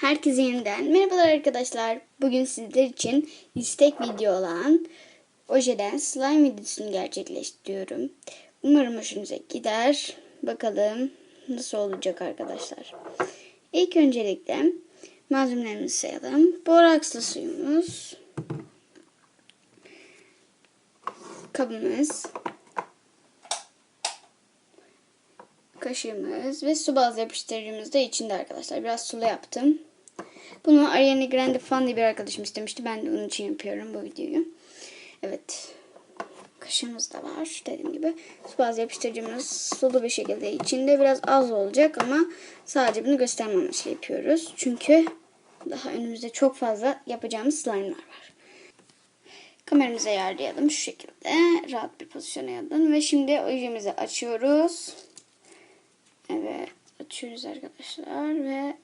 Herkese yeniden merhabalar arkadaşlar. Bugün sizler için istek video olan ojeden slime videosunu gerçekleştiriyorum. Umarım hoşunuza gider. Bakalım nasıl olacak arkadaşlar. İlk öncelikle malzemelerimizi sayalım. Borakslı suyumuz. Kabımız. kaşığımız ve su bazlı yapıştırıcımız da içinde arkadaşlar. Biraz sulu yaptım. Bunu Ariana Grande fan diye bir arkadaşım istemişti. Ben de onun için yapıyorum bu videoyu. Evet. Kaşığımız da var dediğim gibi. Su bazlı yapıştırıcımız sulu bir şekilde içinde biraz az olacak ama sadece bunu gösterme amaçlı yapıyoruz. Çünkü daha önümüzde çok fazla yapacağımız slime'lar var. Kameramızı ayarlayalım şu şekilde. Rahat bir pozisyona alın ve şimdi ojemizi açıyoruz. Evet açıyoruz arkadaşlar ve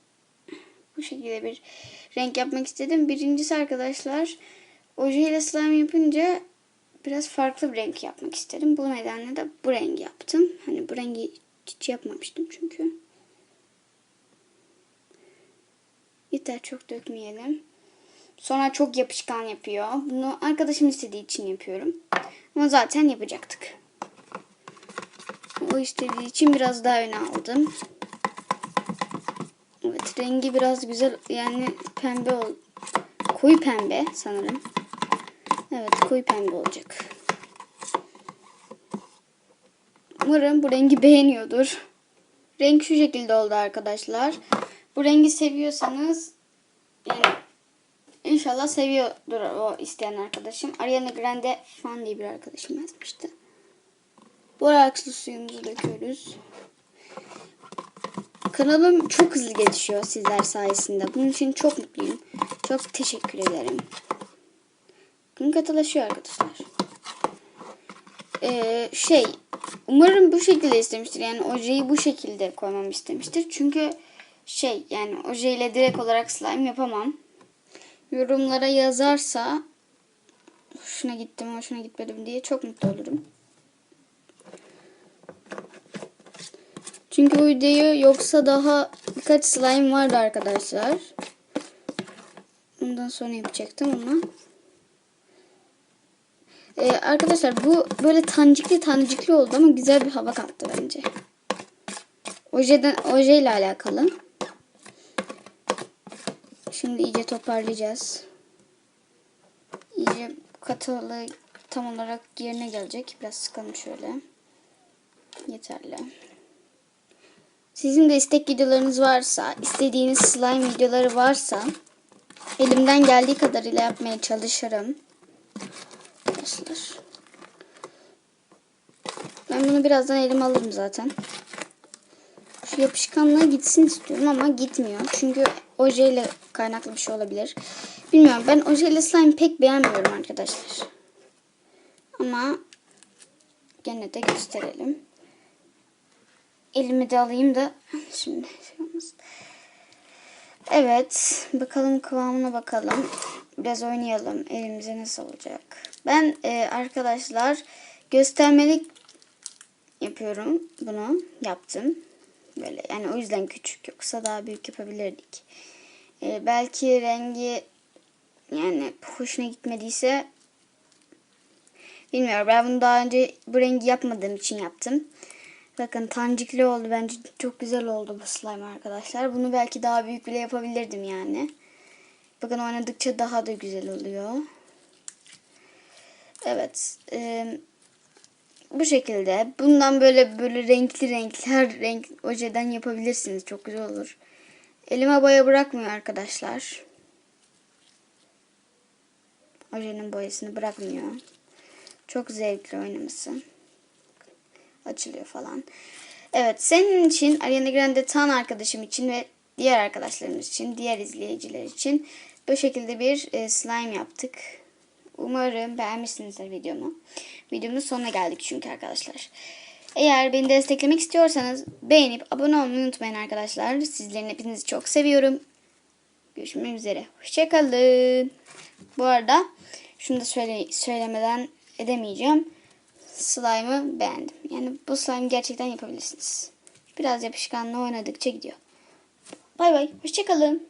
bu şekilde bir renk yapmak istedim. Birincisi arkadaşlar ojeyle slime yapınca biraz farklı bir renk yapmak istedim. Bu nedenle de bu rengi yaptım. Hani bu rengi hiç yapmamıştım çünkü. Yeter çok dökmeyelim. Sonra çok yapışkan yapıyor. Bunu arkadaşım istediği için yapıyorum. Ama zaten yapacaktık. O istediği için biraz daha öne aldım. Rengi biraz güzel yani pembe ol koyu pembe sanırım. Evet koyu pembe olacak. Umarım bu rengi beğeniyordur. Renk şu şekilde oldu arkadaşlar. Bu rengi seviyorsanız yani inşallah seviyordur o isteyen arkadaşım. Ariana Grande fan diye bir arkadaşım yazmıştı. Borakslı suyumuzu döküyoruz. Kanalım çok hızlı gelişiyor sizler sayesinde. Bunun için çok mutluyum. Çok teşekkür ederim. Gün katılaşıyor arkadaşlar. Ee, şey umarım bu şekilde istemiştir. Yani ojeyi bu şekilde koymamı istemiştir. Çünkü şey yani ojeyle direkt olarak slime yapamam. Yorumlara yazarsa hoşuna gittim hoşuna gitmedim diye çok mutlu olurum. Çünkü bu videoyu yoksa daha birkaç slime vardı arkadaşlar. Ondan sonra yapacaktım ama. Ee, arkadaşlar bu böyle tancıklı tancıklı oldu ama güzel bir hava kattı bence. Ojeden, oje ile alakalı. Şimdi iyice toparlayacağız. İyice katılı tam olarak yerine gelecek. Biraz sıkalım şöyle. Yeterli. Sizin de istek videolarınız varsa, istediğiniz slime videoları varsa elimden geldiği kadarıyla yapmaya çalışırım. Arkadaşlar. Ben bunu birazdan elime alırım zaten. Şu yapışkanlığa gitsin istiyorum ama gitmiyor. Çünkü ojeyle kaynaklı bir şey olabilir. Bilmiyorum ben ojeyle slime pek beğenmiyorum arkadaşlar. Ama gene de gösterelim. Elimi de alayım da şimdi şey Evet. Bakalım kıvamına bakalım. Biraz oynayalım. Elimize nasıl olacak. Ben e, arkadaşlar göstermelik yapıyorum. Bunu yaptım. Böyle yani o yüzden küçük. Yoksa daha büyük yapabilirdik. E, belki rengi yani hoşuna gitmediyse bilmiyorum. Ben bunu daha önce bu rengi yapmadığım için yaptım. Bakın tancikli oldu. Bence çok güzel oldu bu slime arkadaşlar. Bunu belki daha büyük bile yapabilirdim yani. Bakın oynadıkça daha da güzel oluyor. Evet. E, bu şekilde. Bundan böyle böyle renkli renkli her renk ojeden yapabilirsiniz. Çok güzel olur. Elime boya bırakmıyor arkadaşlar. Ojenin boyasını bırakmıyor. Çok zevkli oynaması açılıyor falan. Evet senin için Ariana Grande tan arkadaşım için ve diğer arkadaşlarımız için, diğer izleyiciler için bu şekilde bir e, slime yaptık. Umarım beğenmişsinizdir videomu. Videomun sonuna geldik çünkü arkadaşlar. Eğer beni desteklemek istiyorsanız beğenip abone olmayı unutmayın arkadaşlar. Sizlerin hepinizi çok seviyorum. Görüşmek üzere. Hoşçakalın. Bu arada şunu da söyle, söylemeden edemeyeceğim slime'ı beğendim. Yani bu slime gerçekten yapabilirsiniz. Biraz yapışkanlığı oynadıkça gidiyor. Bay bay. Hoşçakalın.